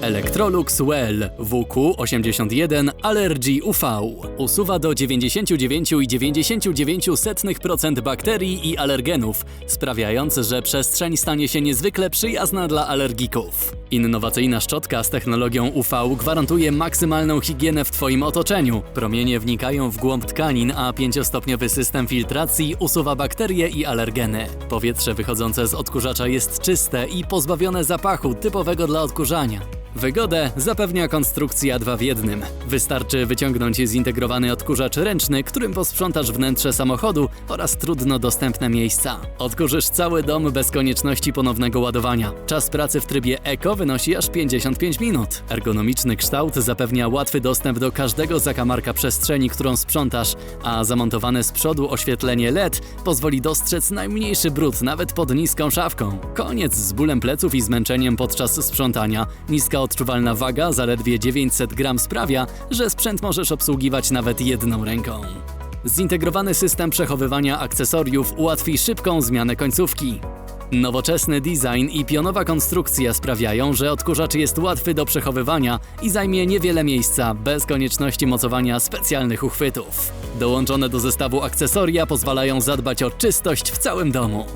Electrolux Well WQ81 Allergy UV usuwa do 99,99% bakterii i alergenów, sprawiając, że przestrzeń stanie się niezwykle przyjazna dla alergików. Innowacyjna szczotka z technologią UV gwarantuje maksymalną higienę w Twoim otoczeniu. Promienie wnikają w głąb tkanin, a pięciostopniowy system filtracji usuwa bakterie i alergeny. Powietrze wychodzące z odkurzacza jest czyste i pozbawione zapachu typowego dla odkurzania. Wygodę zapewnia konstrukcja 2 w jednym. Wystarczy wyciągnąć zintegrowany odkurzacz ręczny, którym posprzątasz wnętrze samochodu oraz trudno dostępne miejsca. Odkurzysz cały dom bez konieczności ponownego ładowania. Czas pracy w trybie Eco wynosi aż 55 minut. Ergonomiczny kształt zapewnia łatwy dostęp do każdego zakamarka przestrzeni, którą sprzątasz, a zamontowane z przodu oświetlenie LED pozwoli dostrzec najmniejszy brud nawet pod niską szafką. Koniec z bólem pleców i zmęczeniem podczas sprzątania. Niska odczuwalna waga, zaledwie 900 gram sprawia, że sprzęt możesz obsługiwać nawet jedną ręką. Zintegrowany system przechowywania akcesoriów ułatwi szybką zmianę końcówki. Nowoczesny design i pionowa konstrukcja sprawiają, że odkurzacz jest łatwy do przechowywania i zajmie niewiele miejsca bez konieczności mocowania specjalnych uchwytów. Dołączone do zestawu akcesoria pozwalają zadbać o czystość w całym domu.